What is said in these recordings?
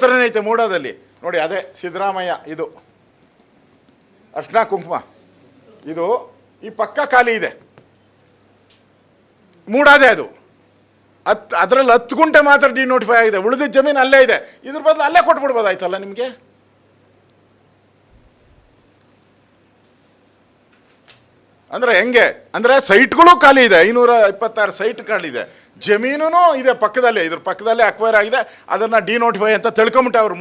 ಹತ್ರನೇ ಐತೆ ಮೂಡಾದಲ್ಲಿ ನೋಡಿ, ಅದೇ ಸಿದ್ದರಾಮಯ್ಯ, ಇದು. ಅರ್ಶನ ಕುಂಕುಮ. ಇದು ಈ ಪಕ್ಕ ಖಾಲಿ ಇದೆ. ಮೂಡಾದೆ ಅದು. ಹತ್, ಅದರಲ್ಲಿ ಹತ್ತು ಗುಂಟೆ ಮಾತ್ರ ಡಿನೋಟಿಫೈ ಆಗಿದೆ. ಉಳಿದಿದ್ದ ಜಮೀನು ಅಲ್ಲೇ ಇದೆ. ಇದ್ರ ಬದಲು ಅಲ್ಲೇ ಕೊಟ್ಬಿಡ್ಬೋದಾಯ್ತಲ್ಲ ನಿಮಗೆ? ಅಂದ್ರೆ ಹೆಂಗೆ? ಅಂದ್ರೆ ಸೈಟ್ಗಳು ಖಾಲಿ ಇದೆ. ಐನೂರ ಇಪ್ಪತ್ತಾರು ಸೈಟ್ ಖಾಲಿದೆ ಜಮೀನು ಇದೆ ಪಕ್ಕದಲ್ಲೇ, ಇದ್ರ ಪಕ್ಕದಲ್ಲೇ ಅಕ್ವೈರ್ ಆಗಿದೆ. ಅದನ್ನ ಡಿನೋಟಿಫೈ ಅಂತ ತಿಳ್ಕೊಂಬಿಟ್ಟೆ ಅವರು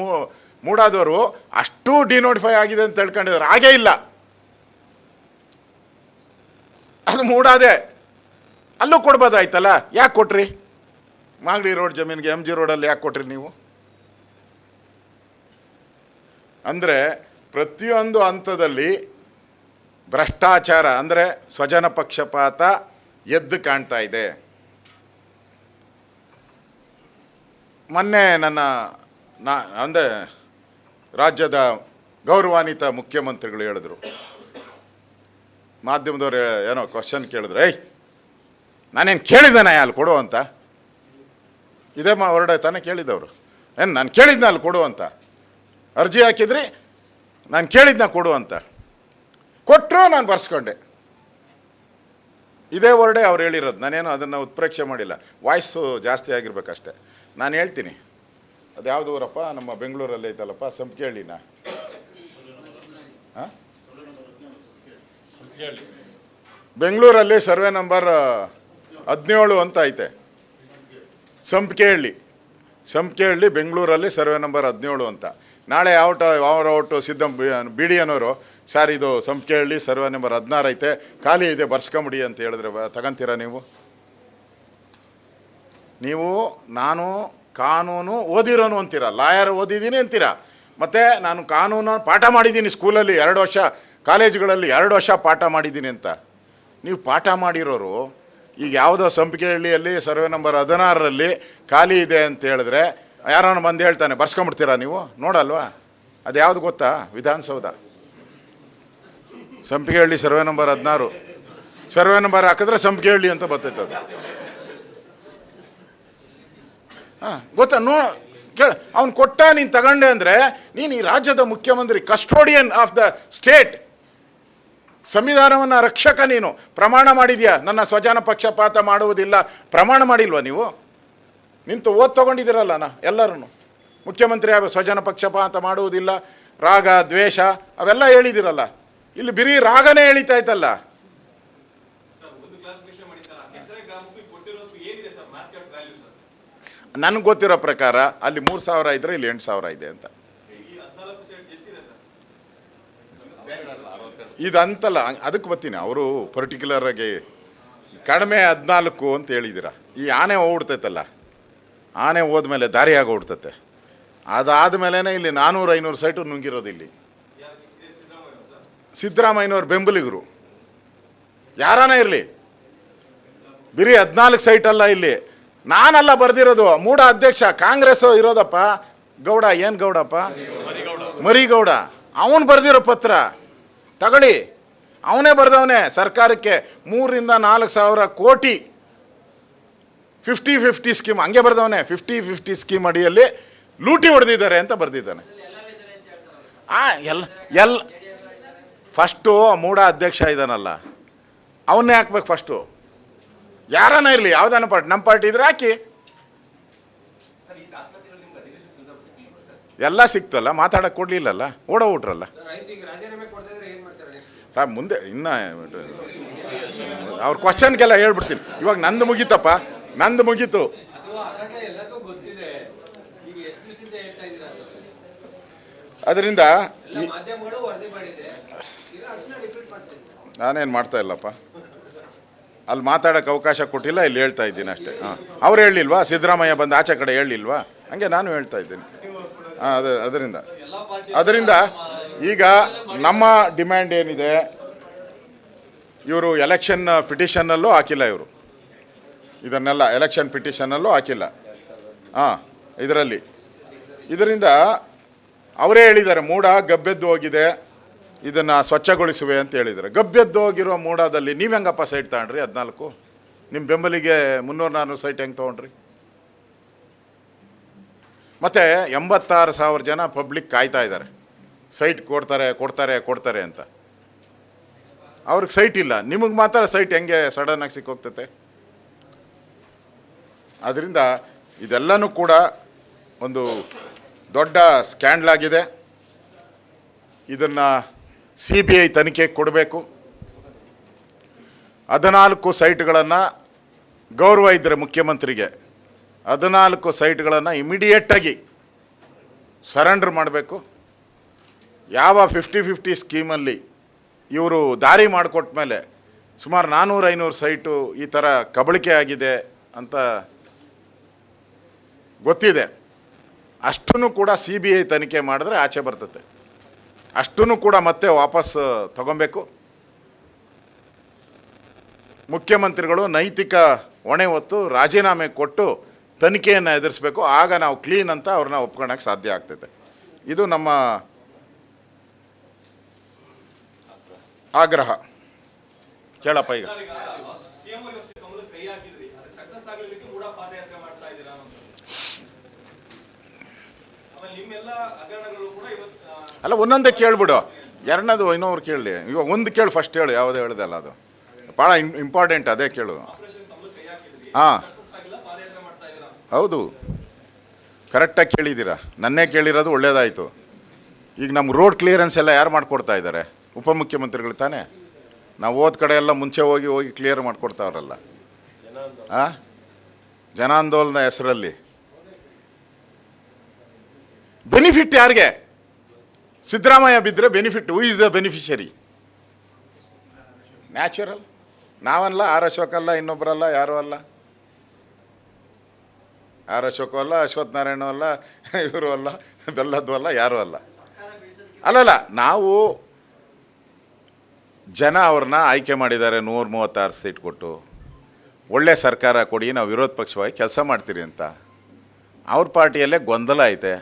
ಮೂಡಾದವರು. ಅಷ್ಟು ಡಿನೋಟಿಫೈ ಆಗಿದೆ ಅಂತ ತಿಳ್ಕೊಂಡಿದ್ದಾರೆ. ಹಾಗೇ ಇಲ್ಲ. ಅದು ಮೂಡಾದೆ. ಅಲ್ಲೂ ಕೊಡ್ಬೋದಾಯ್ತಲ್ಲ? ಯಾಕೆ ಕೊಟ್ರಿ? ಮಾಗಡಿ ರೋಡ್ ಜಮೀನಿಗೆ ಎಂ ಜಿ ರೋಡಲ್ಲಿ ಯಾಕೆ ಕೊಟ್ರಿ ನೀವು? ಅಂದರೆ ಪ್ರತಿಯೊಂದು ಹಂತದಲ್ಲಿ ಭ್ರಷ್ಟಾಚಾರ ಅಂದರೆ ಸ್ವಜನ ಪಕ್ಷಪಾತ ಎದ್ದು ಕಾಣ್ತಾ ಇದೆ. ಮೊನ್ನೆ ನನ್ನ ನಾ ಅಂದರೆ ರಾಜ್ಯದ ಗೌರವಾನ್ವಿತ ಮುಖ್ಯಮಂತ್ರಿಗಳು ಹೇಳಿದ್ರು. ಮಾಧ್ಯಮದವ್ರು ಏನೋ ಕ್ವಶನ್ ಕೇಳಿದ್ರು, ಏಯ್, ನಾನೇನು ಕೇಳಿದ್ದಾನೆ ಅಲ್ಲಿ ಕೊಡು ಅಂತ? ಇದೇ ಮಾ ಹೊರಡೆ ತಾನೇ ಕೇಳಿದ್ದವರು. ಏನು, ನಾನು ಕೇಳಿದ್ನ ಅಲ್ಲಿ ಕೊಡು ಅಂತ? ಅರ್ಜಿ ಹಾಕಿದ್ರಿ, ನಾನು ಕೇಳಿದ್ನ ಕೊಡು ಅಂತ. ಕೊಟ್ಟರು ನಾನು ಬರ್ಸ್ಕೊಂಡೆ. ಇದೇ ವರ್ಡೇ ಅವ್ರು ಹೇಳಿರೋದು, ನಾನೇನು ಅದನ್ನು ಉತ್ಪ್ರೇಕ್ಷೆ ಮಾಡಿಲ್ಲ. ವಾಯ್ಸು ಜಾಸ್ತಿ ಆಗಿರ್ಬೇಕಷ್ಟೆ. ನಾನು ಹೇಳ್ತೀನಿ. ಅದು ಯಾವುದು ಊರಪ್ಪ? ನಮ್ಮ ಬೆಂಗಳೂರಲ್ಲಿ ಐತಲ್ಲಪ್ಪ? ಸಂಪಿಗೆಹಳ್ಳಿನ ಹಾಂ? ಬೆಂಗಳೂರಲ್ಲಿ ಸರ್ವೆ ನಂಬರ್ ಹದಿನೇಳು ಅಂತ ಐತೆ. ಸಂಪಿಗೆಹಳ್ಳಿ ಸಂಪಿಗೆಹಳ್ಳಿ ಬೆಂಗಳೂರಲ್ಲಿ ಸರ್ವೆ ನಂಬರ್ ಹದಿನೇಳು ಅಂತ. ನಾಳೆ ಔಟ್ ಯಾವ ಔಟು ಸಿದ್ದಂ, ಬಿ ಡಿ ಅನ್ನೋರು ಸರ್, ಇದು ಸಂಪಿಗೆಹಳ್ಳಿ ಸರ್ವೆ ನಂಬರ್ ಹದಿನಾರು ಐತೆ. ಖಾಲಿ ಇದೆ, ಬರ್ಸ್ಕೊಂಬಿಡಿ ಅಂತ ಹೇಳಿದ್ರೆ, ತಗಂತೀರಾ ನೀವು? ನೀವು, ನಾನು, ಕಾನೂನು ಓದಿರೋನು ಅಂತೀರ, ಲಾಯರ್ ಓದಿದ್ದೀನಿ ಅಂತೀರಾ. ಮತ್ತು ನಾನು ಕಾನೂನು ಪಾಠ ಮಾಡಿದ್ದೀನಿ ಸ್ಕೂಲಲ್ಲಿ ಎರಡು ವರ್ಷ, ಕಾಲೇಜುಗಳಲ್ಲಿ ಎರಡು ವರ್ಷ ಪಾಠ ಮಾಡಿದ್ದೀನಿ ಅಂತ. ನೀವು ಪಾಠ ಮಾಡಿರೋರು, ಈಗ ಯಾವುದೋ ಸಂಪಿಗೆಹಳ್ಳಿಯಲ್ಲಿ, ಸರ್ವೆ ನಂಬರ್ ಹದಿನಾರರಲ್ಲಿ ಖಾಲಿ ಇದೆ ಅಂತ ಹೇಳಿದ್ರೆ, ಯಾರನ್ನ ಬಂದು ಹೇಳ್ತಾನೆ ಬರ್ಸ್ಕೊಂಬಿಡ್ತೀರಾ ನೀವು? ನೋಡಲ್ವಾ? ಅದು ಯಾವುದು ಗೊತ್ತಾ? ವಿಧಾನಸೌಧ. ಸಂಪಿಗೆಹಳ್ಳಿ ಸರ್ವೆ ನಂಬರ್ ಹದಿನಾರು. ಸರ್ವೆ ನಂಬರ್ ಹಾಕಿದ್ರೆ ಸಂಪಿಗೆಹಳ್ಳಿ ಅಂತ ಬರ್ತೈತೆ ಅದು. ಹಾಂ, ಗೊತ್ತಾ? ನೋ, ಕೇಳ, ಅವ್ನು ಕೊಟ್ಟ, ನೀನು ತಗೊಂಡೆ ಅಂದರೆ ನೀನು ಈ ರಾಜ್ಯದ ಮುಖ್ಯಮಂತ್ರಿ ಕಸ್ಟೋಡಿಯನ್ ಆಫ್ ದ ಸ್ಟೇಟ್ ಸಂವಿಧಾನವನ್ನು ರಕ್ಷಕ ನೀನು. ಪ್ರಮಾಣ ಮಾಡಿದ್ಯಾ? ನನ್ನ ಸ್ವಜನ ಪಕ್ಷಪಾತ ಮಾಡುವುದಿಲ್ಲ. ಪ್ರಮಾಣ ಮಾಡಿಲ್ವಾ ನೀವು? ನಿಂತು ಓದ್ ತಗೊಂಡಿದ್ದೀರಲ್ಲ ನಾ ಎಲ್ಲರೂ ಮುಖ್ಯಮಂತ್ರಿ ಆಗ ಸ್ವಜನ ಪಕ್ಷಪಾತ ಮಾಡುವುದಿಲ್ಲ. ರಾಗ, ದ್ವೇಷ, ಅವೆಲ್ಲ ಹೇಳಿದಿರಲ್ಲ ಇಲ್ಲಿ ಬಿರಿ ರಾಗನೇ ಎಳಿತಾ ಸರ್ ಒಂದು ಕ್ಲಾರಿಫಿಕೇಶನ್ ಮಾಡಿ ಸರ್ ಕೆಸರೆ ಗ್ರಾಮಕ್ಕೆ ಕೊಟ್ಟಿರೋದು ಏನಿದೆ ಸರ್ ಮಾರ್ಕೆಟ್ ವ್ಯಾಲ್ಯೂ ಸರ್ ನನಗೆ ಗೊತ್ತಿರೋ ಪ್ರಕಾರ ಅಲ್ಲಿ ಮೂರು ಸಾವಿರ ಇದ್ರೆ ಇಲ್ಲಿ ಎಂಟು ಸಾವಿರ ಇದೆ ಅಂತ. ಇದಂತಲ್ಲ ಅದಕ್ಕೆ ಬರ್ತೀನಿ. ಅವರು ಪರ್ಟಿಕ್ಯುಲರ್ ಆಗಿ ಕಡಿಮೆ ಹದಿನಾಲ್ಕು ಅಂತ ಹೇಳಿದ್ದೀರಾ. ಈ ಆನೆ ಓಡ್ತೈತಲ್ಲ, ಆನೆ ಹೋದ್ಮೇಲೆ ದಾರಿಯಾಗಿ ಓಡ್ತತೆ. ಅದಾದಮೇಲೆ ಇಲ್ಲಿ ನಾನ್ನೂರು ಐನೂರು ಸೈಟು ನುಂಗಿರೋದು ಇಲ್ಲಿ. ಸಿದ್ದರಾಮಯ್ಯನವ್ರ ಬೆಂಬಲಿಗರು. ಯಾರಾನ ಇರಲಿ? ಬಿರಿ ಹದಿನಾಲ್ಕು ಸೈಟ್ ಅಲ್ಲ ಇಲ್ಲಿ. ನಾನಲ್ಲ ಬರ್ದಿರೋದು, ಮೂಡ ಅಧ್ಯಕ್ಷ, ಕಾಂಗ್ರೆಸ್ ಇರೋದಪ್ಪ. ಗೌಡ, ಏನು ಗೌಡಪ್ಪ? ಮರಿಗೌಡ. ಅವನು ಬರ್ದಿರೋ ಪತ್ರ. ತಗೊಳ್ಳಿ. ಅವನೇ ಬರ್ದವನೇ ಸರ್ಕಾರಕ್ಕೆ ಮೂರಿಂದ ನಾಲ್ಕು ಸಾವಿರ ಕೋಟಿ. ಫಿಫ್ಟಿ ಫಿಫ್ಟಿ ಸ್ಕೀಮ್ ಹಂಗೆ ಬರ್ದವನೇ ಫಿಫ್ಟಿ ಫಿಫ್ಟಿ ಸ್ಕೀಮ್ ಅಡಿಯಲ್ಲಿ ಲೂಟಿ ಹೊಡೆದಿದ್ದಾರೆ ಅಂತ ಬರ್ದಿದ್ದಾನೆ. ಆ, ಎಲ್ಲ ಎಲ್ ಫಸ್ಟು ಮೂಡ ಅಧ್ಯಕ್ಷ ಇದ್ದಾನಲ್ಲ. ಅವನ್ನೇ ಹಾಕ್ಬೇಕು ಫಸ್ಟು ಯಾರನ್ನ ಇರಲಿ, ಯಾವ್ದಾನ ಪಾರ್ಟಿ ನಮ್ಮ ಪಾರ್ಟಿ ಇದ್ರೆ ಹಾಕಿ. ಎಲ್ಲ ಸಿಕ್ತಲ್ಲ ಮಾತಾಡಕ್ಕೆ ಕೊಡ್ಲಿಲ್ಲಲ್ಲ, ಓಡೋ ರೈತ ಈಗ ರಾಜೀನಾಮೆ ಕೊಡ್ತಾ ಇದ್ರೆ ಏನ್ ಮಾಡ್ತಾರೆ ನೆಕ್ಸ್ಟ್ ಸರ್, ಮುಂದೆ, ಇನ್ನ, ಅವ್ರ ಕ್ವಶನ್ಗೆಲ್ಲ ಹೇಳ್ಬಿಡ್ತೀನಿ. ಇವಾಗ ನಂದು ಮುಗೀತಪ್ಪ, ನಂದು ಮುಗೀತು. ಅದರಿಂದ ನಾನೇನು ಮಾಡ್ತಾ ಇಲ್ಲಪ್ಪ. ಅಲ್ಲಿ ಮಾತಾಡೋಕ್ಕೆ ಅವಕಾಶ ಕೊಟ್ಟಿಲ್ಲ, ಇಲ್ಲಿ ಹೇಳ್ತಾ ಇದ್ದೀನಿ ಅಷ್ಟೇ. ಹಾಂ. ಅವ್ರು ಹೇಳಿಲ್ವಾ? ಸಿದ್ದರಾಮಯ್ಯ ಬಂದು ಆಚೆ ಕಡೆ ಹೇಳಿಲ್ವಾ? ಹಂಗೆ ನಾನು ಹೇಳ್ತಾ ಇದ್ದೀನಿ. ಅದು, ಅದರಿಂದ. ಅದರಿಂದ ಈಗ ನಮ್ಮ ಡಿಮ್ಯಾಂಡ್ ಏನಿದೆ, ಇವರು ಎಲೆಕ್ಷನ್ ಪಿಟಿಷನ್ನಲ್ಲೂ ಹಾಕಿಲ್ಲ ಇವರು. ಇದನ್ನೆಲ್ಲ ಎಲೆಕ್ಷನ್ ಪಿಟಿಷನ್ನಲ್ಲೂ ಹಾಕಿಲ್ಲ. ಹಾಂ, ಇದರಲ್ಲಿ. ಇದರಿಂದ ಅವರೇ ಹೇಳಿದ್ದಾರೆ, ಮೂಡ ಗಬ್ಬೆದ್ದು ಹೋಗಿದೆ. ಇದನ್ನು ಸ್ವಚ್ಛಗೊಳಿಸುವೆ ಅಂತ ಹೇಳಿದ್ದಾರೆ. ಗಬ್ಬೆದ್ದೋಗಿರೋ ಮೂಡಾದಲ್ಲಿ ನೀವು ಹೆಂಗಪ್ಪ ಸೈಟ್ ತಗೊಂಡ್ರಿ ಹದಿನಾಲ್ಕು? ನಿಮ್ಮ ಬೆಂಬಲಿಗೆ ಮುನ್ನೂರು ನಾನ್ನೂರು ಸೈಟ್ ಹೆಂಗೆ ತೊಗೊಂಡ್ರಿ? ಮತ್ತು ಎಂಬತ್ತಾರು ಸಾವಿರ ಜನ ಪಬ್ಲಿಕ್ ಕಾಯ್ತಾ ಇದ್ದಾರೆ. ಸೈಟ್ ಕೊಡ್ತಾರೆ ಕೊಡ್ತಾರೆ ಕೊಡ್ತಾರೆ ಅಂತ. ಅವ್ರಿಗೆ ಸೈಟ್ ಇಲ್ಲ. ನಿಮಗೆ ಮಾತ್ರ ಸೈಟ್ ಹೆಂಗೆ ಸಡನ್ನಾಗಿ ಸಿಕ್ಕೋಗ್ತೈತೆ? ಅದರಿಂದ ಇದೆಲ್ಲನೂ ಕೂಡ ಒಂದು ದೊಡ್ಡ ಸ್ಕ್ಯಾಂಡ್ಲಾಗಿದೆ ಇದನ್ನು ಸಿ ಬಿ ಐ ತನಿಖೆ ಕೊಡಬೇಕು. ಹದಿನಾಲ್ಕು ಸೈಟ್ಗಳನ್ನು ಗೌರವ ಇದ್ದರೆ ಮುಖ್ಯಮಂತ್ರಿಗೆ. ಹದಿನಾಲ್ಕು ಸೈಟ್ಗಳನ್ನು ಇಮಿಡಿಯೇಟಾಗಿ ಸರೆಂಡರ್ ಮಾಡಬೇಕು. ಯಾವ ಫಿಫ್ಟಿ ಫಿಫ್ಟಿ ಸ್ಕೀಮಲ್ಲಿ ಇವರು ದಾರಿ ಮಾಡಿಕೊಟ್ಟ ಮೇಲೆ ಸುಮಾರು ನಾನ್ನೂರು ಐನೂರು ಸೈಟು ಈ ಥರ ಕಬಳಿಕೆ ಆಗಿದೆ ಅಂತ ಗೊತ್ತಿದೆ. ಅಷ್ಟನ್ನು ಕೂಡ ಸಿ ಬಿ ಐ ತನಿಖೆ ಮಾಡಿದ್ರೆ ಆಚೆ ಬರ್ತತೆ ಅಷ್ಟನ್ನು ಕೂಡ ಮತ್ತೆ ವಾಪಸ್ ತಗೊಬೇಕು. ಮುಖ್ಯಮಂತ್ರಿಗಳು ನೈತಿಕ ಹೊಣೆ ಹೊತ್ತು ರಾಜೀನಾಮೆ ಕೊಟ್ಟು ತನಿಖೆಯನ್ನು ಎದುರಿಸಬೇಕು. ಆಗ ನಾವು ಕ್ಲೀನ್ ಅಂತ ಅವ್ರನ್ನ ಒಪ್ಕೊಳಕ್ಕೆ ಸಾಧ್ಯ ಆಗ್ತೈತೆ. ಇದು ನಮ್ಮ ಆಗ್ರಹ. ಕೇಳಪ್ಪ ಈಗ ಸರ್ ಈಗ ಸಿಎಂ ಅವರಿಗೆ ಕಮಲ ಕೈ ಹಾಕಿದ್ರಿ ಅದಕ್ಕೆ ಸಕ್ಸಸ್ ಆಗಲಿಕ್ಕೆ ಕೂಡ ಪಾದಯಾತ್ರೆ ಮಾಡ್ತಾ ಇದ್ದೀರಾ ಅಂತ ಆಮೇಲೆ ನಿಮ್ಮೆಲ್ಲ ಹಗರಣಗಳು ಕೂಡ ಇವತ್ತು ಆ, ಅಲ್ಲ ಒಂದೊಂದೇ ಕೇಳ್ಬಿಡು. ಎರಡನೇದು ಇನ್ನೊಬ್ರು ಕೇಳಲಿ. ಇವಾಗ ಒಂದು ಕೇಳು ಫಸ್ಟ್ ಹೇಳು ಯಾವುದು ಹೇಳ್ದಲ್ಲ ಅದು. ಭಾಳ ಇಂಪಾರ್ಟೆಂಟ್ ಅದೇ ಕೇಳು. ಹಾಂ. ಹೌದು. ಕರೆಕ್ಟಾಗಿ ಕೇಳಿದ್ದೀರಾ. ನನ್ನೇ ಕೇಳಿರೋದು ಒಳ್ಳೇದಾಯಿತು. ಈಗ ನಮ್ಮ ರೋಡ್ ಕ್ಲಿಯರೆನ್ಸ್ ಎಲ್ಲ ಯಾರು ಮಾಡಿಕೊಡ್ತಾ ಇದ್ದಾರೆ ಉಪಮುಖ್ಯಮಂತ್ರಿಗಳು ತಾನೇ? ನಾವು ಹೋದ ಕಡೆ ಎಲ್ಲ ಮುಂಚೆ ಹೋಗಿ ಹೋಗಿ ಕ್ಲಿಯರ್ ಮಾಡಿಕೊಡ್ತಾವ್ರಲ್ಲ. ಹಾಂ ಜನಾಂದೋಲನ ಹೆಸರಲ್ಲಿ. ಬೆನಿಫಿಟ್ ಯಾರಿಗೆ? ಸಿದ್ದರಾಮಯ್ಯ ಬಿದ್ದರೆ benefit who is the beneficiary natural ನಾವಲ್ಲ, ಆರ್ ಅಶೋಕ್ ಅಲ್ಲ ಇನ್ನೊಬ್ಬರಲ್ಲ ಯಾರೂ ಅಲ್ಲ. ಆರ್ ಅಶೋಕು ಅಲ್ಲ, ಅಶ್ವಥ್ ನಾರಾಯಣ ಅಲ್ಲ, ಇವರು ಅಲ್ಲ, ಬೆಲ್ಲದ್ದು ಅಲ್ಲ, ಯಾರೂ ಅಲ್ಲ. ಅಲ್ಲಲ್ಲ, ನಾವು ಜನ ಅವ್ರನ್ನ ಆಯ್ಕೆ ಮಾಡಿದ್ದಾರೆ, ನೂರ ಮೂವತ್ತಾರು ಸೀಟ್ ಕೊಟ್ಟು. ಒಳ್ಳೆ ಸರ್ಕಾರ ಕೊಡಿ, ನಾವು ವಿರೋಧ ಪಕ್ಷವಾಗಿ ಕೆಲಸ ಮಾಡ್ತೀರಿ ಅಂತ. ಅವ್ರ ಪಾರ್ಟಿಯಲ್ಲೇ ಗೊಂದಲ ಐತೆ.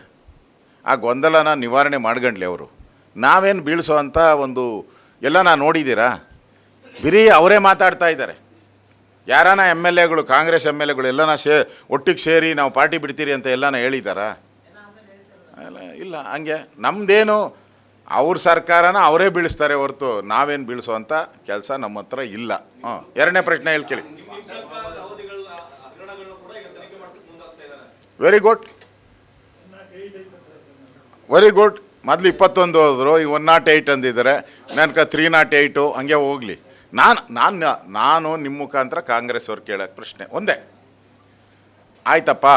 ಆ ಗೊಂದಲನ ನಿವಾರಣೆ ಮಾಡ್ಗಂಡ್ಲಿ ಅವರು. ನಾವೇನು ಬೀಳಿಸೋ ಅಂತ ಒಂದು ಎಲ್ಲ ನಾನು ನೋಡಿದ್ದೀರಾ? ಬರೀ ಅವರೇ ಮಾತಾಡ್ತಾ ಇದ್ದಾರೆ. ಯಾರಾನ ಎಂ ಎಲ್ ಎಗಳು ಕಾಂಗ್ರೆಸ್ ಎಂ ಎಲ್ ಎಗಳು ಎಲ್ಲನ ಸೇ ಒಟ್ಟಿಗೆ ಸೇರಿ ನಾವು ಪಾರ್ಟಿ ಬಿಡ್ತೀರಿ ಅಂತ ಎಲ್ಲನ ಹೇಳಿದಾರಾ ಇಲ್ಲ ಹಂಗೆ. ನಮ್ಮದೇನು ಅವ್ರ ಸರ್ಕಾರನ ಅವರೇ ಬೀಳಿಸ್ತಾರೆ ಹೊರತು ನಾವೇನು ಅಂತ ಕೆಲಸ ನಮ್ಮ ಹತ್ರ ಇಲ್ಲ. ಹಾಂ ಎರಡನೇ ಪ್ರಶ್ನೆ ಹೇಳ್ಕೇಳಿ. ಕೇಳಿ ನಿಮ್ ನಿಮ್ ಸರ್ಕಾರದ ಅವಧಿಗಳ ಹಗರಣಗಳನ್ನು ಕೂಡ ಈಗ ತನಿಖೆ ಮಾಡಿಸಕ್ಕೆ ಮುಂದಾಗ್ತಾ ಇದ್ದಾರೆ ವೆರಿ ಗುಡ್ ವೆರಿ ಗುಡ್ ಮೊದಲು ಇಪ್ಪತ್ತೊಂದು ಹೋದರು, ಈಗ ಒನ್ ನಾಟ್ ಏಯ್ಟ್ ಅಂದಿದ್ದಾರೆ. ನನಗೆ ತ್ರೀ ನಾಟ್ ಏಯ್ಟು ಹಂಗೆ ಹೋಗಲಿ. ನಾನು ನಾನು ನಾನು ನಿಮ್ಮ ಮುಖಾಂತರ ಕಾಂಗ್ರೆಸ್ ಅವ್ರು ಕೇಳೋಕೆ ಪ್ರಶ್ನೆ. ಒಂದೇ. ಆಯ್ತಪ್ಪ.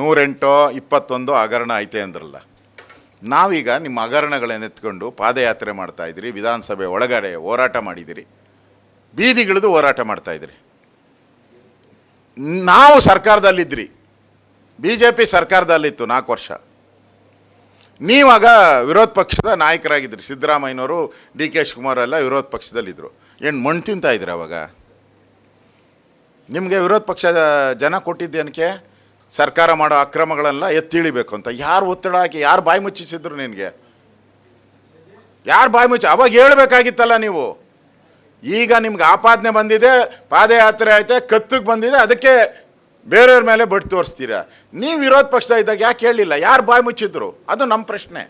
ನೂರೆಂಟು ಇಪ್ಪತ್ತೊಂದು ಹಗರಣ ಐತೆ ಅಂದ್ರಲ್ಲ. ನಾವೀಗ ನಿಮ್ಮ ಹಗರಣಗಳನ್ನೆತ್ಕೊಂಡು ಪಾದಯಾತ್ರೆ ಮಾಡ್ತಾ ಇದ್ದೀರಿ, ವಿಧಾನಸಭೆ ಒಳಗಡೆ ಹೋರಾಟ ಮಾಡಿದ್ದೀರಿ. ಬೀದಿಗಿಳಿದು ಹೋರಾಟ ಮಾಡ್ತಾ ಇದ್ದೀರಿ. ನಾವು ಸರ್ಕಾರದಲ್ಲಿದ್ದಿರಿ ಬಿ ಜೆ ಪಿ ಸರ್ಕಾರದಲ್ಲಿತ್ತು ನಾಲ್ಕು ವರ್ಷ. ನೀವಾಗ ವಿರೋಧ ಪಕ್ಷದ ನಾಯಕರಾಗಿದ್ದರು ಸಿದ್ದರಾಮಯ್ಯನವರು ಡಿ ಕೆ ಶಿವಕುಮಾರ್ ಎಲ್ಲ ವಿರೋಧ ಪಕ್ಷದಲ್ಲಿದ್ದರು ಏನು ಮಣ್ಣು ತಿಂತಾ ಇದ್ರಿ ಅವಾಗ? ನಿಮಗೆ ವಿರೋಧ ಪಕ್ಷದ ಜನ ಕೊಟ್ಟಿದ್ದೇನಕ್ಕೆ? ಸರ್ಕಾರ ಮಾಡೋ ಅಕ್ರಮಗಳೆಲ್ಲ ಎತ್ತಿಳಿಬೇಕು ಅಂತ. ಯಾರು ಒತ್ತಡ ಹಾಕಿ, ಯಾರು ಬಾಯಿ ಮುಚ್ಚಿಸಿದ್ರು ನಿನಗೆ? ಯಾರು ಬಾಯಿ ಮುಚ್ಚಿ, ಅವಾಗ ಹೇಳ್ಬೇಕಾಗಿತ್ತಲ್ಲ ನೀವು. ಈಗ ನಿಮ್ಗೆ ಆಪಾದನೆ ಬಂದಿದೆ, ಪಾದಯಾತ್ರೆ ಐತೆ ಕತ್ತಿಗೆ ಬಂದಿದೆ, ಅದಕ್ಕೆ ಬೇರೆಯವ್ರ ಮೇಲೆ ಬಟ್ ತೋರಿಸ್ತೀರಾ? ನೀವು ವಿರೋಧ ಪಕ್ಷದ ಇದ್ದಾಗ ಯಾಕೆ ಹೇಳಿಲ್ಲ? ಯಾರು ಬಾಯಿ ಮುಚ್ಚಿದ್ರು? ಅದು ನಮ್ಮ ಪ್ರಶ್ನೆ.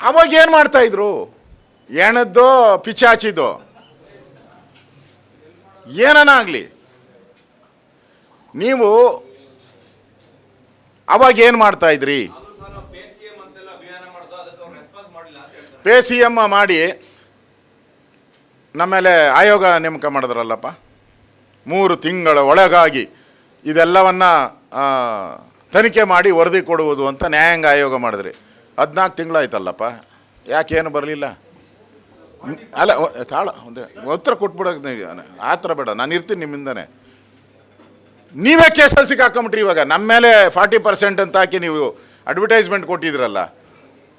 ಅವಾಗ ಏನು ಮಾಡ್ತಾ ಇದ್ರು? ಎಣದ್ದು ಪಿಚಾಚಿದ್ದು ಏನನ ಆಗಲಿ? ನೀವು ಅವಾಗ ಏನು ಮಾಡ್ತಾ ಇದ್ರಿ? ಪೇ ಸಿ ಎಂ ಮಾಡಿ ನಮ್ಮೇಲೆ ಆಯೋಗ ನೇಮಕ ಮಾಡಿದ್ರಲ್ಲಪ್ಪ? ಮೂರು ತಿಂಗಳ ಒಳಗಾಗಿ ಇದೆಲ್ಲವನ್ನ ತನಿಖೆ ಮಾಡಿ ವರದಿ ಕೊಡುವುದು ಅಂತ ನ್ಯಾಯಾಂಗ ಆಯೋಗ ಮಾಡಿದ್ರಿ. ಹದಿನಾಲ್ಕು ತಿಂಗಳಾಯ್ತಲ್ಲಪ್ಪ. ಯಾಕೇನು ಬರಲಿಲ್ಲ? ಅಲ್ಲ ತಾಳ, ಒಂದು ಉತ್ತರ ಕೊಟ್ಬಿಡೋಕೆ ಆ ಥರ ಬೇಡ. ನಾನು ಇರ್ತೀನಿ ನಿಮ್ಮಿಂದನೇ. ನೀವೇ ಕೇಸಲ್ಲಿ ಸಿಕ್ಕಾಕೊಂಬಿಟ್ರಿ ಇವಾಗ. ನಮ್ಮ ಮೇಲೆ ಫಾರ್ಟಿ ಪರ್ಸೆಂಟ್ ಅಂತ ಹಾಕಿ ನೀವು ಅಡ್ವರ್ಟೈಸ್ಮೆಂಟ್ ಕೊಟ್ಟಿದ್ರಲ್ಲ.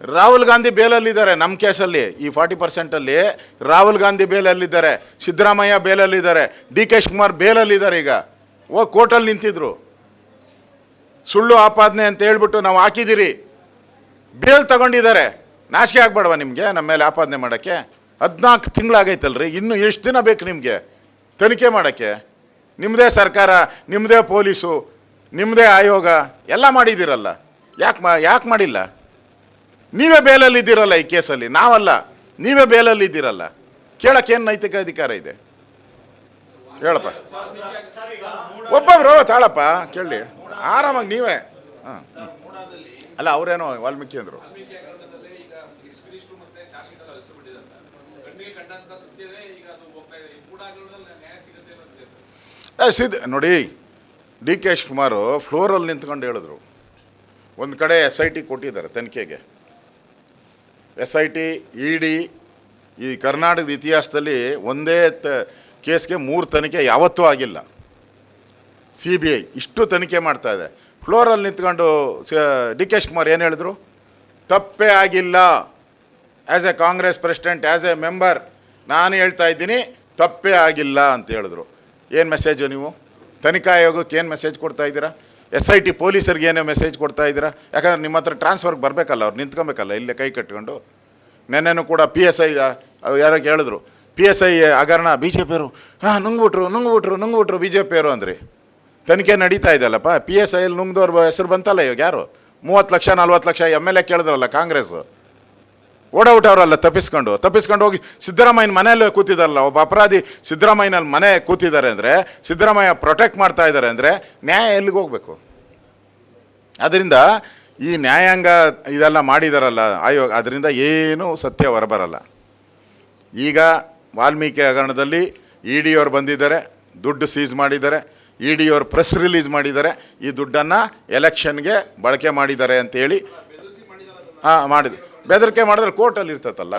ರಾಹುಲ್ ಗಾಂಧಿ ಬೇಲಲ್ಲಿದ್ದಾರೆ ನಮ್ಮ ಕೇಸಲ್ಲಿ ಈ ಫಾರ್ಟಿ ಪರ್ಸೆಂಟಲ್ಲಿ ರಾಹುಲ್ ಗಾಂಧಿ ಬೇಲಲ್ಲಿದ್ದಾರೆ, ಸಿದ್ದರಾಮಯ್ಯ ಬೇಲಲ್ಲಿದ್ದಾರೆ, ಡಿ ಕೆ ಶಿವಕುಮಾರ್ ಬೇಲಲ್ಲಿದ್ದಾರೆ ಈಗ. ಓ, ಕೋರ್ಟಲ್ಲಿ ನಿಂತಿದ್ರು. ಸುಳ್ಳು ಆಪಾದನೆ ಅಂತ ಹೇಳ್ಬಿಟ್ಟು ನಾವು ಹಾಕಿದ್ದೀರಿ. ಬೇಲ್ ತಗೊಂಡಿದ್ದಾರೆ. ನಾಚಿಕೆ ಆಗ್ಬೇಡವ ನಿಮಗೆ? ನಮ್ಮ ಮೇಲೆ ಆಪಾದನೆ ಮಾಡೋಕ್ಕೆ? ಹದಿನಾಲ್ಕು ತಿಂಗಳಾಗೈತಲ್ರಿ. ಇನ್ನು ಎಷ್ಟು ದಿನ ಬೇಕು ನಿಮಗೆ? ತನಿಖೆ ಮಾಡೋಕ್ಕೆ? ನಿಮ್ಮದೇ ಸರ್ಕಾರ ನಿಮ್ಮದೇ ಪೊಲೀಸು ನಿಮ್ಮದೇ ಆಯೋಗ, ಎಲ್ಲ ಮಾಡಿದ್ದೀರಲ್ಲ. ಯಾಕೆ ಮಾ ಯಾಕೆ ಮಾಡಿಲ್ಲ? ನೀವೇ ಬೇಲಲ್ಲಿ ಇದ್ದೀರಲ್ಲ ಈ ಕೇಸಲ್ಲಿ? ನಾವಲ್ಲ. ನೀವೇ ಬೇಲಲ್ಲಿ ಇದ್ದೀರಲ್ಲ ಕೇಳಕ್ಕೆ ಏನು ನೈತಿಕ ಅಧಿಕಾರ ಇದೆ? ಹೇಳಪ್ಪ. ಒಬ್ಬೊಬ್ರು ತಾಳಪ್ಪ, ಕೇಳಿ. ಆರಾಮಾಗಿ ನೀವೇ. ಹಾಂ ಅಲ್ಲ, ಅವರೇನೋ ವಾಲ್ಮೀಕಿ ಅಂದರು. ಸಿದ್, ನೋಡಿ, ಡಿ ಕೆ ಕುಮಾರು ಫ್ಲೋರಲ್ಲಿ ನಿಂತ್ಕೊಂಡು ಹೇಳಿದ್ರು. ಒಂದು ಕಡೆ ಎಸ್ ಐ ಟಿ ಕೊಟ್ಟಿದ್ದಾರೆ, ತನಿಖೆಗೆ. S I T E D ಈ ಕರ್ನಾಟಕದ ಇತಿಹಾಸದಲ್ಲಿ ಒಂದೇ ತ, ಕೇಸ್ಗೆ ಮೂರು ತನಿಖೆ ಯಾವತ್ತೂ ಆಗಿಲ್ಲ. ಸಿ ಬಿ ಐ ಇಷ್ಟು ತನಿಖೆ ಮಾಡ್ತಾ ಇದೆ. ಫ್ಲೋರಲ್ಲಿ ನಿಂತ್ಕೊಂಡು ಡಿ ಕೆ ಕುಮಾರ್ ಏನು ಹೇಳಿದ್ರು? ತಪ್ಪೇ ಆಗಿಲ್ಲ. As a Congress president as a member ನಾನು ಹೇಳ್ತಾ ಇದ್ದೀನಿ, ತಪ್ಪೇ ಆಗಿಲ್ಲ ಅಂತ ಹೇಳಿದ್ರು. ಏನು ಮೆಸೇಜು ನೀವು? ತನಿಖಾ ಆಯೋಗಕ್ಕೆ ಏನು ಮೆಸೇಜ್ ಕೊಡ್ತಾ ಇದ್ದೀರಾ? ಎಸ್ ಐ ಟಿ ಪೊಲೀಸರಿಗೆ ಏನೇ ಮೆಸೇಜ್ ಕೊಡ್ತಾ ಇದ್ದೀರಾ? ಯಾಕಂದ್ರೆ ನಿಮ್ಮ ಹತ್ರ ಟ್ರಾನ್ಸ್ಫರ್ಗೆ ಬರಬೇಕಲ್ಲ ಅವ್ರು, ನಿಂತ್ಕೊಬೇಕಲ್ಲ, ಇಲ್ಲೇ ಕೈ ಕಟ್ಕೊಂಡು. ನೆನ್ನೆನೂ ಕೂಡ ಪಿ ಎಸ್ ಐ ಯಾರೋ ಕೇಳಿದ್ರು ಪಿ ಎಸ್ ಐ ಹಗರಣ ಬಿ ಜೆ ಪಿಯವರು ಹಾಂ, ನುಂಗ್ಬಿಟ್ರು ನುಂಗ್ಬಿಟ್ರು ನುಂಗ್ಬಿಟ್ರು ಬಿ ಜೆ ಪಿಯವರು ಅಂದ್ರಿ. ತನಿಖೆ ನಡೀತಾ ಇದೆಯಲ್ಲಪ್ಪ ಪಿ ಎಸ್ ಐಲಿ ನುಂಗ್ದವ್ರ ಹೆಸರು ಬಂತಲ್ಲ ಇವಾಗ ಯಾರು? ಮೂವತ್ತು ಲಕ್ಷ, ನಲ್ವತ್ತು ಲಕ್ಷ ಎಂ ಎಲ್ ಎ ಕೇಳಿದ್ರಲ್ಲ ಕಾಂಗ್ರೆಸ್ಸು. ಓಡೌಟವರಲ್ಲ ತಪ್ಪಿಸ್ಕೊಂಡು. ತಪ್ಪಿಸ್ಕೊಂಡು ಹೋಗಿ ಸಿದ್ದರಾಮಯ್ಯನ ಮನೆಯಲ್ಲೇ ಕೂತಿದಾರಲ್ಲ, ಒಬ್ಬ ಅಪರಾಧಿ ಸಿದ್ದರಾಮಯ್ಯನಲ್ಲಿ ಮನೆ ಕೂತಿದ್ದಾರೆ ಅಂದರೆ, ಸಿದ್ದರಾಮಯ್ಯ ಪ್ರೊಟೆಕ್ಟ್ ಮಾಡ್ತಾ ಇದ್ದಾರೆ ಅಂದರೆ, ನ್ಯಾಯ ಎಲ್ಲಿಗೆ ಹೋಗಬೇಕು? ಅದರಿಂದ ಈ ನ್ಯಾಯಾಂಗ ಇದೆಲ್ಲ ಮಾಡಿದಾರಲ್ಲ, ಆಯೋಗ ಅದರಿಂದ ಏನೂ ಸತ್ಯ ಹೊರಬರಲ್ಲ. ಈಗ ವಾಲ್ಮೀಕಿ ಹಗರಣದಲ್ಲಿ ಇ ಡಿ ಅವ್ರು ಬಂದಿದ್ದಾರೆ, ದುಡ್ಡು ಸೀಸ್ ಮಾಡಿದ್ದಾರೆ ಇ ಅವ್ರು ಪ್ರೆಸ್ ರಿಲೀಸ್ ಮಾಡಿದ್ದಾರೆ, ಈ ದುಡ್ಡನ್ನು ಎಲೆಕ್ಷನ್ಗೆ ಬಳಕೆ ಮಾಡಿದ್ದಾರೆ ಅಂತೇಳಿ ಹಾಂ ಮಾಡಿದ್ರು ಬೆದರಿಕೆ ಮಾಡಿದ್ರೆ ಕೋರ್ಟಲ್ಲಿ ಇರ್ತೈತಲ್ಲ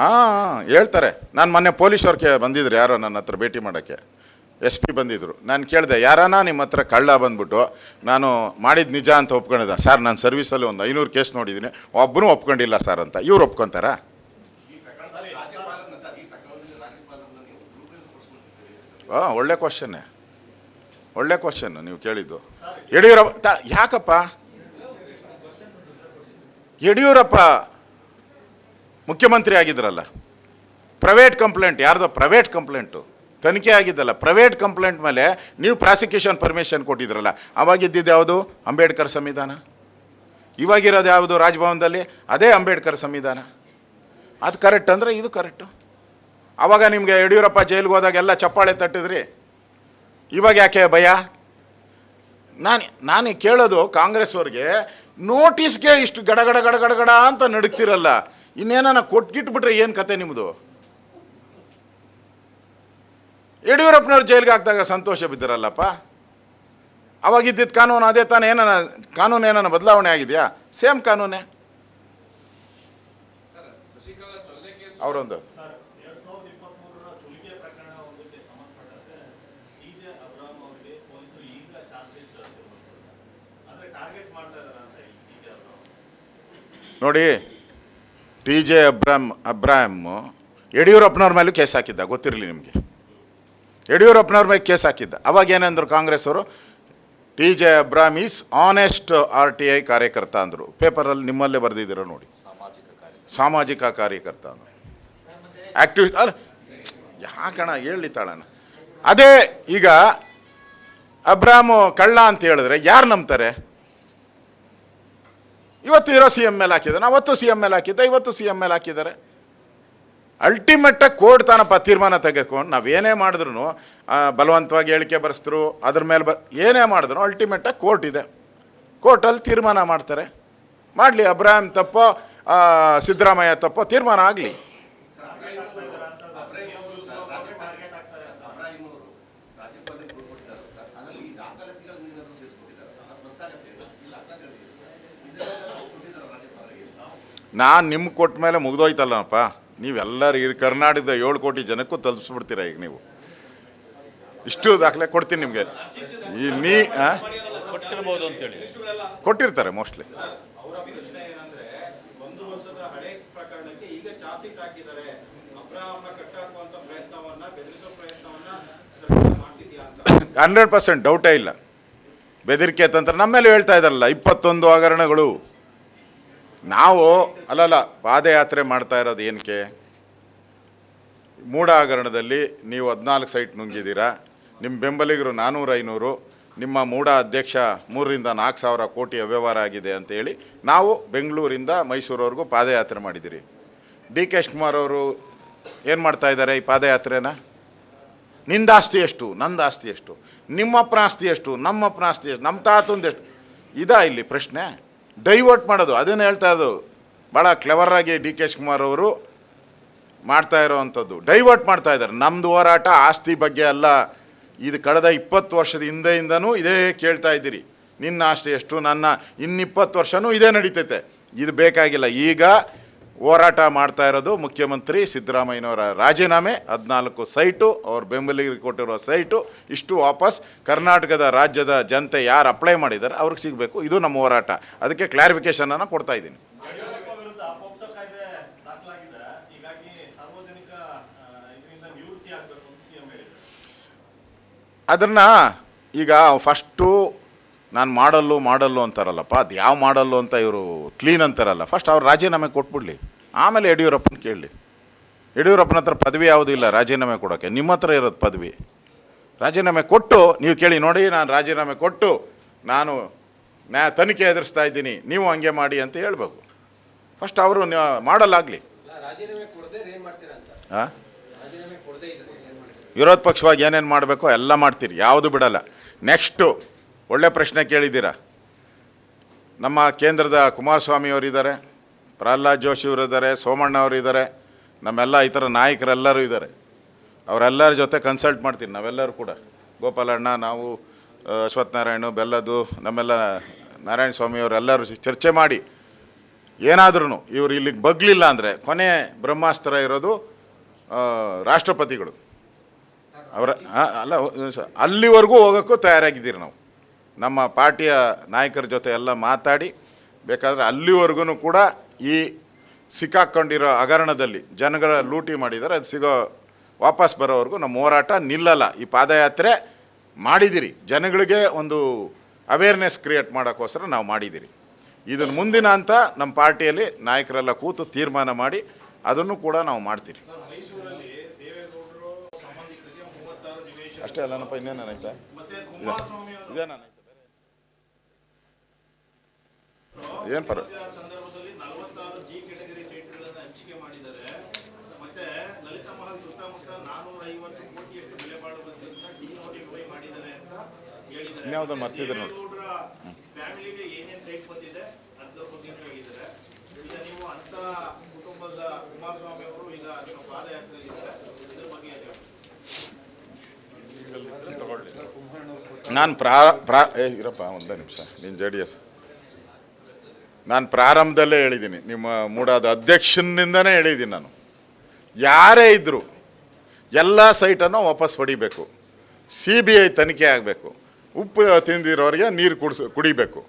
ಹಾಂ ಹೇಳ್ತಾರೆ. ನಾನು ಮೊನ್ನೆ ಪೊಲೀಸವ್ರಿಗೆ ಬಂದಿದ್ರು, ಯಾರೋ ನನ್ನ ಹತ್ರ ಭೇಟಿ ಮಾಡೋಕ್ಕೆ. ಎಸ್ ಪಿ ಬಂದಿದ್ರು. ನಾನು ಕೇಳಿದೆ, ಯಾರನ ನಿಮ್ಮ ಹತ್ರ ಕಳ್ಳ ಬಂದ್ಬಿಟ್ಟು, ನಾನು ಮಾಡಿದ ನಿಜ ಅಂತ ಒಪ್ಕೊಂಡಿದ್ದೆ. ಸರ್, ನಾನು ಸರ್ವಿಸಲ್ಲಿ ಒಂದು ಐನೂರು ಕೇಸ್ ನೋಡಿದ್ದೀನಿ ಒಬ್ಬನೂ ಒಪ್ಕೊಂಡಿಲ್ಲ ಸರ್ ಅಂತ. ಇವ್ರು ಒಪ್ಕೊಂತಾರಾ? ಹಾಂ ಒಳ್ಳೆ ಕ್ವಶನ್ನೇ. ಒಳ್ಳೆ ಕ್ವಶನ್ ನೀವು ಕೇಳಿದ್ದು. ಯಡಿಯೂರಪ್ಪ ಯಾಕಪ್ಪ? ಯಡಿಯೂರಪ್ಪ ಮುಖ್ಯಮಂತ್ರಿ ಆಗಿದ್ರಲ್ಲ. ಪ್ರೈವೇಟ್ ಕಂಪ್ಲೇಂಟ್, ಯಾರ್ದೋ ಪ್ರೈವೇಟ್ ಕಂಪ್ಲೇಂಟು, ತನಿಖೆ ಆಗಿದ್ದಲ್ಲ. ಪ್ರೈವೇಟ್ ಕಂಪ್ಲೇಂಟ್ ಮೇಲೆ ನೀವು ಪ್ರಾಸಿಕ್ಯೂಷನ್ ಪರ್ಮಿಷನ್ ಕೊಟ್ಟಿದ್ರಲ್ಲ. ಅವಾಗಿದ್ದಿದ್ದು ಯಾವುದು? ಅಂಬೇಡ್ಕರ್ ಸಂವಿಧಾನ. ಇವಾಗಿರೋದು ಯಾವುದು ರಾಜಭವನದಲ್ಲಿ? ಅದೇ ಅಂಬೇಡ್ಕರ್ ಸಂವಿಧಾನ. ಅದು ಕರೆಕ್ಟ್ ಅಂದರೆ ಇದು ಕರೆಕ್ಟು. ಆವಾಗ ನಿಮಗೆ ಯಡಿಯೂರಪ್ಪ ಜೈಲಿಗೆ ಹೋದಾಗ ಎಲ್ಲ ಚಪ್ಪಾಳೆ ತಟ್ಟಿದ್ರಿ. ಇವಾಗ ಯಾಕೆ ಭಯ? ನಾನು ನಾನು ಕೇಳೋದು ಕಾಂಗ್ರೆಸ್ ಅವ್ರಿಗೆ ನೋಟಿಸ್ಗೆ ಇಷ್ಟು ಗಡಗಡ ಗಡಗಡಗಡ ಅಂತ ನಡುಕ್ತಿರಲ್ಲ ಇನ್ನೇನ ಕೊಟ್ಗಿಟ್ಬಿಟ್ರೆ ಏನು ಕತೆ ನಿಮ್ಮದು ಯಡಿಯೂರಪ್ಪನವ್ರು ಜೈಲಿಗೆ ಹಾಕಿದಾಗ ಸಂತೋಷ ಬಿದ್ದಿರಲ್ಲಪ್ಪ? ಅವಾಗಿದ್ದಿದ್ದು ಕಾನೂನು ಅದೇ ತಾನೇ ಏನಾನ ಕಾನೂನು ಏನಾನ ಬದಲಾವಣೆ ಆಗಿದೆಯಾ? ಸೇಮ್ ಕಾನೂನೇ. ಅವರೊಂದು ಸರ್ ಎರಡ್ ಸಾವಿರದ ಇಪ್ಪತ್ಮೂರರ ಸುಲಿಗೆ ಪ್ರಕರಣ ಒಂದಕ್ಕೆ ಸಂಬಂಧಪಟ್ಟಂತೆ ಡಿಜೆ ಅಬ್ರಾಮ್ ಅವರಿಗೆ ಪೊಲೀಸರು ಈಗ ಚಾರ್ಜ್ ಶೀಟ್ ಅಂದ್ರೆ ಟಾರ್ಗೆಟ್ ಮಾಡ್ತಾ ಇದಾರೆ ಅಂತ ಈ ಡಿಜೆ ಅಬ್ರಾಮ್ ನೋಡಿ ಟಿ ಜೆ ಅಬ್ರಾಮ್ ಅಬ್ರಾಮ್ ಯಡಿಯೂರಪ್ಪನವ್ರ ಮೇಲೂ ಕೇಸ್ ಹಾಕಿದ್ದ ಗೊತ್ತಿರಲಿ ನಿಮಗೆ. ಯಡಿಯೂರಪ್ಪನವ್ರ ಮೇಲೆ ಕೇಸ್ ಹಾಕಿದ್ದ. ಅವಾಗ ಏನಂದ್ರು ಕಾಂಗ್ರೆಸ್ ಅವರು T J Abraham is honest R T I ಕಾರ್ಯಕರ್ತ ಅಂದರು. ಪೇಪರಲ್ಲಿ ನಿಮ್ಮಲ್ಲೇ ಬರೆದಿದ್ದೀರ ನೋಡಿ. ಸಾಮಾಜಿಕ ಕಾರ್ಯಕರ್ತ. ಅಂದರು. ಆಕ್ಟಿವ್ ಅಲ್ಲ ಯಾಕಣ ಹೇಳಿ ತಾಳಣ್ಣ ಅದೇ ಈಗ ಅಬ್ರಾಮು ಕಳ್ಳ ಅಂತ ಹೇಳಿದ್ರೆ ಯಾರು ನಂಬ್ತಾರೆ? ಇವತ್ತು ಇರೋ ಸಿ ಎಂ ಎಲ್ ಹಾಕಿದ್ದಾನೆ ಅವತ್ತು ಸಿ ಎಂ ಎಲ್ ಹಾಕಿದ್ದ, ಇವತ್ತು ಸಿ ಎಂ ಎಲ್ ಹಾಕಿದ್ದಾರೆ. ಅಲ್ಟಿಮೇಟಾಗಿ ಕೋರ್ಟ್ ತಾನಪ್ಪ ತೀರ್ಮಾನ ತೆಗೆದುಕೊಂಡು ನಾವೇನೇ ಮಾಡಿದ್ರು ಬಲವಂತವಾಗಿ ಹೇಳಿಕೆ ಬರೆಸಿದ್ರು, ಅದ್ರ ಮೇಲೆ ಬ, ಏನೇ ಮಾಡಿದ್ರು ಅಲ್ಟಿಮೇಟಾಗಿ ಕೋರ್ಟ್ ಇದೆ. ಕೋರ್ಟಲ್ಲಿ ತೀರ್ಮಾನ ಮಾಡ್ತಾರೆ. ಮಾಡಲಿ ಅಬ್ರಾಹಿಂ ತಪ್ಪೋ ಸಿದ್ದರಾಮಯ್ಯ ತಪ್ಪೋ ತೀರ್ಮಾನ ಆಗಲಿ. ನಾನು ನಿಮ್ಗೆ ಕೊಟ್ಟ ಮೇಲೆ ಮುಗ್ದೋಯ್ತಲ್ಲಪ್ಪ ನೀವೆಲ್ಲರೂ ಈ ಕರ್ನಾಟಕದ ಏಳು ಕೋಟಿ ಜನಕ್ಕೂ ತಲುಪಿಸ್ಬಿಡ್ತೀರ ಈಗ ನೀವು? ಇಷ್ಟು ದಾಖಲೆ ಕೊಡ್ತೀನಿ ನಿಮಗೆ. ಈ ನೀ ಕೊಟ್ಟಿರ್ತಾರೆ ಮೋಸ್ಟ್ಲಿ. ಹಂಡ್ರೆಡ್ ಪರ್ಸೆಂಟ್ ಡೌಟೇ ಇಲ್ಲ. ಬೆದರಿಕೆ ತಂತ್ರ ನಮ್ಮ ಮೇಲೆ ಹೇಳ್ತಾ ಇದ್ದಾರಲ್ಲ ಇಪ್ಪತ್ತೊಂದು ಹಗರಣಗಳು. ನಾವು, ಅಲ್ಲಲ್ಲ, ಪಾದಯಾತ್ರೆ ಮಾಡ್ತಾ ಇರೋದು ಏನಕ್ಕೆ ಮೂಡ ಹಗರಣದಲ್ಲಿ ನೀವು ಹದಿನಾಲ್ಕು ಸೈಟ್ ನುಂಗಿದ್ದೀರಾ? ನಿಮ್ಮ ಬೆಂಬಲಿಗರು ನಾನ್ನೂರ ಐನೂರು, ನಿಮ್ಮ ಮೂಡ ಅಧ್ಯಕ್ಷ ಮೂರರಿಂದ ನಾಲ್ಕು ಸಾವಿರ ಕೋಟಿ ಅವ್ಯವಹಾರ ಆಗಿದೆ ಅಂತೇಳಿ ನಾವು ಬೆಂಗಳೂರಿಂದ ಮೈಸೂರವರೆಗೂ ಪಾದಯಾತ್ರೆ ಮಾಡಿದ್ದೀರಿ. ಡಿ ಕೆ ಶಿವಕುಮಾರ್ ಅವರು ಏನು ಮಾಡ್ತಾ ಇದ್ದಾರೆ ಈ ಪಾದಯಾತ್ರೆನ? ನಿಂದ ಆಸ್ತಿ ಎಷ್ಟು? ನಂದು ಆಸ್ತಿ ಎಷ್ಟು? ನಿಮ್ಮಪ್ಪನ ಆಸ್ತಿ ಎಷ್ಟು? ನಮ್ಮಪ್ಪನ ಆಸ್ತಿ ಎಷ್ಟು? ನಮ್ಮ ತಾತಂದು ಎಷ್ಟು? ಇದಾ ಇಲ್ಲಿ ಪ್ರಶ್ನೆ? ಡೈವರ್ಟ್ ಮಾಡೋದು, ಅದನ್ನು ಹೇಳ್ತಾ ಇರೋದು. ಭಾಳ ಕ್ಲೆವರಾಗಿ ಡಿ ಕೆ ಶಿವಕುಮಾರ್ ಅವರು ಮಾಡ್ತಾ ಇರೋವಂಥದ್ದು. ಡೈವರ್ಟ್ ಮಾಡ್ತಾ ಇದ್ದಾರೆ. ನಮ್ಮದು ಹೋರಾಟ, ಆಸ್ತಿ ಬಗ್ಗೆ ಅಲ್ಲ. ಇದು ಕಳೆದ ಇಪ್ಪತ್ತು ವರ್ಷದ ಹಿಂದೆಯಿಂದನೂ ಇದೇ ಕೇಳ್ತಾ ಇದ್ದೀರಿ. ನಿನ್ನ ಆಸ್ತಿ ಎಷ್ಟು, ನನ್ನ ಇನ್ನಿಪ್ಪತ್ತು ವರ್ಷವೂ ಇದೇ ನಡೀತೈತೆ. ಇದು ಬೇಕಾಗಿಲ್ಲ. ಈಗ ಹೋರಾಟ ಮಾಡ್ತಾ ಇರೋದು ಮುಖ್ಯಮಂತ್ರಿ ಸಿದ್ದರಾಮಯ್ಯನವರ ರಾಜೀನಾಮೆ ಹದಿನಾಲ್ಕು ಸೈಟು ಅವ್ರ ಬೆಂಬಲಿಗರಿಗೆ ಕೊಟ್ಟಿರೋ ಸೈಟು ಇಷ್ಟು ವಾಪಸ್ ಕರ್ನಾಟಕದ ರಾಜ್ಯದ ಜನತೆ ಯಾರು ಅಪ್ಲೈ ಮಾಡಿದ್ದಾರೆ ಅವ್ರಿಗೆ ಸಿಗಬೇಕು. ಇದು ನಮ್ಮ ಹೋರಾಟ. ಅದಕ್ಕೆ ಕ್ಲಾರಿಫಿಕೇಷನನ್ನು ಕೊಡ್ತಾ ಇದ್ದೀನಿ. ಅದನ್ನ ಈಗ ಫಸ್ಟು ನಾನು ಮಾಡಲ್ಲು ಮಾಡಲ್ಲು ಅಂತಾರಲ್ಲಪ್ಪ. ಅದು ಯಾವ ಮಾಡಲ್ಲು ಅಂತ ಇವರು ಕ್ಲೀನ್ ಅಂತಾರಲ್ಲ. ಫಸ್ಟ್ ಅವ್ರು ರಾಜೀನಾಮೆ ಕೊಟ್ಬಿಡ್ಲಿ. ಆಮೇಲೆ ಯಡಿಯೂರಪ್ಪನ ಕೇಳಲಿ ಯಡಿಯೂರಪ್ಪನ ಹತ್ರ ಪದವಿ ಯಾವುದೂ ಇಲ್ಲ ರಾಜೀನಾಮೆ ಕೊಡೋಕ್ಕೆ ನಿಮ್ಮ ಹತ್ರ ಇರೋದು ಪದವಿ. ರಾಜೀನಾಮೆ ಕೊಟ್ಟು ನೀವು ಕೇಳಿ ನೋಡಿ ನಾನು ರಾಜೀನಾಮೆ ಕೊಟ್ಟು ನಾನು ನ್ಯಾ ತನಿಖೆ ಎದುರಿಸ್ತಾ ಇದ್ದೀನಿ ನೀವು ಹಂಗೆ ಮಾಡಿ ಅಂತ ಹೇಳ್ಬೇಕು. ಫಸ್ಟ್ ಅವರು ಮಾಡಲಾಗಲಿ. ಹಾಂ ವಿರೋಧ ಪಕ್ಷವಾಗಿ ಏನೇನು ಮಾಡಬೇಕೋ ಎಲ್ಲ ಮಾಡ್ತೀರಿ ಯಾವುದು ಬಿಡಲ್ಲ. ನೆಕ್ಸ್ಟು ಒಳ್ಳೆ ಪ್ರಶ್ನೆ ಕೇಳಿದ್ದೀರಾ? ನಮ್ಮ ಕೇಂದ್ರದ ಕುಮಾರಸ್ವಾಮಿ ಅವರಿದ್ದಾರೆ. ಪ್ರಹ್ಲಾದ್ ಜೋಶಿ ಅವರಿದ್ದಾರೆ, ಸೋಮಣ್ಣ ಅವರಿದ್ದಾರೆ, ನಮ್ಮೆಲ್ಲ ಈ ಥರ ನಾಯಕರೆಲ್ಲರೂ ಇದ್ದಾರೆ. ಅವರೆಲ್ಲರ ಜೊತೆ ಕನ್ಸಲ್ಟ್ ಮಾಡ್ತೀನಿ, ನಾವೆಲ್ಲರೂ ಕೂಡ. ಗೋಪಾಲಣ್ಣ ನಾವು ಅಶ್ವತ್ಥನಾರಾಯಣ ಬೆಲ್ಲದು ನಮ್ಮೆಲ್ಲ ನಾರಾಯಣ ಸ್ವಾಮಿ ಅವರೆಲ್ಲರೂ ಚರ್ಚೆ ಮಾಡಿ. ಏನಾದ್ರೂ ಇವರು ಇಲ್ಲಿಗೆ ಬಗ್ಲಿಲ್ಲ ಅಂದರೆ ಕೊನೆ ಬ್ರಹ್ಮಾಸ್ತ್ರ ಇರೋದು ರಾಷ್ಟ್ರಪತಿಗಳು. ಅವರ ಅಲ್ಲ ಅಲ್ಲಿವರೆಗೂ ಹೋಗೋಕ್ಕೂ ತಯಾರಾಗಿದ್ದೀರಿ ನಾವು. ನಮ್ಮ ಪಾರ್ಟಿಯ ನಾಯಕರ ಜೊತೆ ಎಲ್ಲ ಮಾತಾಡಿ, ಬೇಕಾದರೆ ಅಲ್ಲಿವರೆಗೂ ಕೂಡ ಈ ಸಿಕ್ಕಾಕ್ಕೊಂಡಿರೋ ಹಗರಣದಲ್ಲಿ ಜನಗಳ ಲೂಟಿ ಮಾಡಿದ್ದಾರೆ ಅದು ಸಿಗೋ ವಾಪಸ್ ಬರೋವರೆಗೂ ನಮ್ಮ ಹೋರಾಟ ನಿಲ್ಲಲ್ಲ. ಈ ಪಾದಯಾತ್ರೆ ಮಾಡಿದಿರಿ. ಜನಗಳಿಗೆ ಒಂದು ಅವೇರ್ನೆಸ್ ಕ್ರಿಯೇಟ್ ಮಾಡೋಕ್ಕೋಸ್ಕರ ನಾವು ಮಾಡಿದ್ದೀರಿ ಇದನ್ನು ಮುಂದಿನ ಅಂತ ನಮ್ಮ ಪಾರ್ಟಿಯಲ್ಲಿ ನಾಯಕರೆಲ್ಲ ಕೂತು ತೀರ್ಮಾನ ಮಾಡಿ ಅದನ್ನು ಕೂಡ ನಾವು ಮಾಡ್ತೀರಿ. ಅಷ್ಟೇ ಅಲ್ಲನಪ್ಪ ಇನ್ನೇನಾಯ್ತಾ ಮತ್ತೆ ಅಂತ ಪರ ಇನ್ಯಾವುದೋ ಮರ್ತಿದ್ರೆ ನೋಡಿ. ದೇವೇಗೌಡರ ಫ್ಯಾಮಿಲಿಗೆ ಏನೇನ್ ಸೈಟ್ ಬಂದಿದೆ ಅದ್ರ ಬಗ್ಗೆ ಹೇಳಿದ್ದಾರೆ. ಈಗ ನೀವು ಅಂತ ಕುಟುಂಬದ ಕುಮಾರಸ್ವಾಮಿ ಅವರು ಈಗ ನಿಮ್ಮ ಪಾದಯಾತ್ರೆಯಲ್ಲಿದ್ದಾರೆ. ಇದ್ರ ಬಗ್ಗೆ ಏನ್ ಹೇಳ್ತೀರಾ? ನಾನು ಪ್ರಾ ಪ್ರಾ ಏ ಇರಪ್ಪ ಒಂದೇ ನಿಮಿಷ. ನೀನು ಜೆ ಡಿ ಎಸ್ ನಾನು ಪ್ರಾರಂಭದಲ್ಲೇ ಹೇಳಿದ್ದೀನಿ. ನಿಮ್ಮ ಮೂಡಾದ ಅಧ್ಯಕ್ಷನಿಂದನೇ ಹೇಳಿದ್ದೀನಿ ನಾನು. ಯಾರೇ ಇದ್ದರು ಎಲ್ಲ ಸೈಟನ್ನು ವಾಪಸ್ ಪಡಿಬೇಕು. ಸಿ ಬಿ ಐ ತನಿಖೆ ಆಗಬೇಕು. ಉಪ್ಪು ತಿಂದಿರೋರಿಗೆ ನೀರು ಕುಡಿಸ್, ಕುಡಿಬೇಕು.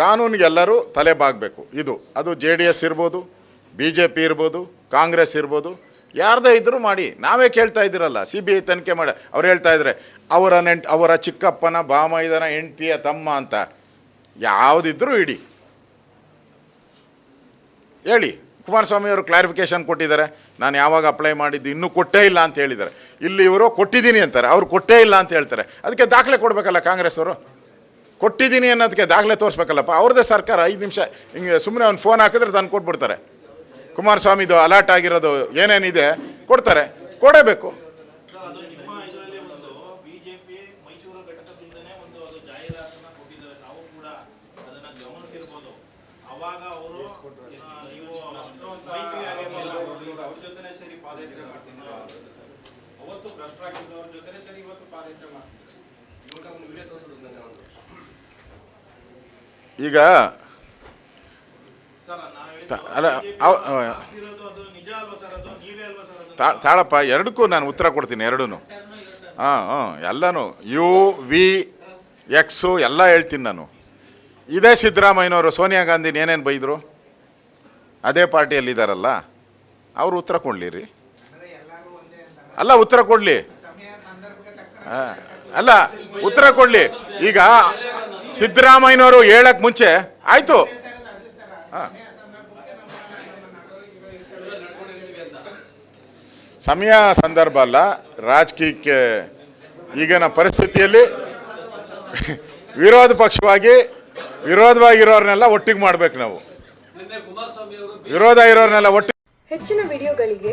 ಕಾನೂನಿಗೆಲ್ಲರೂ ತಲೆ ಬಾಗಬೇಕು. ಇದು, ಅದು ಜೆ ಡಿ ಎಸ್ ಇರ್ಬೋದು, ಬಿ ಜೆ ಪಿ ಇರ್ಬೋದು, ಕಾಂಗ್ರೆಸ್ ಇರ್ಬೋದು. ಯಾರದೇ ಇದ್ದರೂ ಮಾಡಿ. ನಾವೇ ಕೇಳ್ತಾ ಇದ್ದೀರಲ್ಲ, ಸಿ ಬಿ ಐ ತನಿಖೆ ಮಾಡಿ, ಅವ್ರು ಹೇಳ್ತಾ ಇದ್ದಾರೆ ಅವರ ನೆಂಟ್, ಅವರ ಚಿಕ್ಕಪ್ಪನ ಬಾಮೈದನ ಹೆಂಡ್ತಿಯ ತಮ್ಮ ಅಂತ. ಯಾವುದಿದ್ರೂ ಇಡಿ. ಹೇಳಿ, ಕುಮಾರಸ್ವಾಮಿ ಅವರು ಕ್ಲಾರಿಫಿಕೇಶನ್ ಕೊಟ್ಟಿದ್ದಾರೆ. ನಾನು ಯಾವಾಗ ಅಪ್ಲೈ ಮಾಡಿದ್ದು ಇನ್ನೂ ಕೊಟ್ಟೇ ಇಲ್ಲ ಅಂತ ಹೇಳಿದ್ದಾರೆ. ಇಲ್ಲಿ ಇವರು ಕೊಟ್ಟಿದ್ದೀನಿ ಅಂತಾರೆ. ಅವ್ರು ಕೊಟ್ಟೇ ಇಲ್ಲ ಅಂತ ಹೇಳ್ತಾರೆ. ಅದಕ್ಕೆ ದಾಖಲೆ ಕೊಡಬೇಕಲ್ಲ ಕಾಂಗ್ರೆಸ್ ಅವರು? ಕೊಟ್ಟಿದ್ದೀನಿ ಅನ್ನೋದಕ್ಕೆ ದಾಖಲೆ ತೋರಿಸ್ಬೇಕಲ್ಲಪ್ಪ. ಅವ್ರದ್ದೇ ಸರ್ಕಾರ ಐದು ನಿಮಿಷ, ಹಿಂಗೆ ಸುಮ್ಮನೆ ಒಂದು ಫೋನ್ ಹಾಕಿದ್ರೆ ತಂದು ಕೊಟ್ಬಿಡ್ತಾರೆ. ಕುಮಾರಸ್ವಾಮಿದು ಅಲರ್ಟ್ ಆಗಿರೋದು ಏನೇನಿದೆ ಕೊಡ್ತಾರೆ. ಕೊಡಬೇಕು ಸರ್ ಅದು ನಿಮ್ಮ ಇದರಲ್ಲಿ ಒಂದು ಬಿಜೆಪಿ ಮೈಸೂರು ಘಟಕದಿಂದನೇ ಒಂದು ಅದು ಜಾಹೀರಾತನ್ನ ಕೊಟ್ಟಿದ್ದಾರೆ ತಾವು ಕೂಡ ಅದನ್ನ ಗಮನಿಸಿರ್ಬೋದು ಅವಾಗ ಅವರು ನೀವು ಮೈತ್ರಿ ಆಗಿರ್ಲಿಲ್ಲ. ಅವ್ರ ಜೊತೆನೆ ಸೇರಿ ಪಾದಯಾತ್ರೆ ಮಾಡ್ತೀನಿ ಅವತ್ತು ಭ್ರಷ್ಟರಾಗಿದ್ದವ್ರ ಜೊತೆ ಸೇರಿ ಇವತ್ತು ಪಾದಯಾತ್ರೆ ಒಂದು ಈಗ ಅಲ್ಲ, BJP ಅದು ನಿಜ ಅಲ್ವಾ ಸರ್ ಅದು? ನೀವೇ ಅಲ್ವಾ ಸರ್ ಅದು? ತಾಳಪ್ಪ ಎರಡಕ್ಕೂ ನಾನು ಉತ್ತರ ಕೊಡ್ತೀನಿ ಎರಡೂ ಹಾಂ ಹಾಂ ಎಲ್ಲನೂ. ಯು ವಿ ಎಕ್ಸು ಎಲ್ಲ ಹೇಳ್ತೀನಿ ನಾನು. ಇದೇ ಸಿದ್ದರಾಮಯ್ಯನವರು ಸೋನಿಯಾ ಗಾಂಧಿನ ಏನೇನು ಬೈದರು? ಅದೇ ಪಾರ್ಟಿಯಲ್ಲಿದ್ದಾರಲ್ಲ ಅವರು ಉತ್ತರ ಕೊಡ್ಲಿರಿ. ಅಲ್ಲ ಉತ್ತರ ಕೊಡಲಿ. ಅಲ್ಲ ಉತ್ತರ ಕೊಡಲಿ. ಈಗ ಸಿದ್ದರಾಮಯ್ಯನವರು ಹೇಳಕ್ ಮುಂಚೆ ಆಯಿತು. ಹಾಂ. ಸಮಯ ಸಂದರ್ಭ ಅಲ್ಲ ರಾಜಕೀಯಕ್ಕೆ ಈಗಿನ ಪರಿಸ್ಥಿತಿಯಲ್ಲಿ ವಿರೋಧ ಪಕ್ಷವಾಗಿ ವಿರೋಧವಾಗಿರೋರನ್ನೆಲ್ಲ ಒಟ್ಟಿಗೆ ಮಾಡ್ಬೇಕು ನಾವು. ವಿರೋಧ ಇರೋರ್ನೆಲ್ಲ ಒಟ್ಟಿಗೆ ಹೆಚ್ಚಿನ ವಿಡಿಯೋಗಳಿಗೆ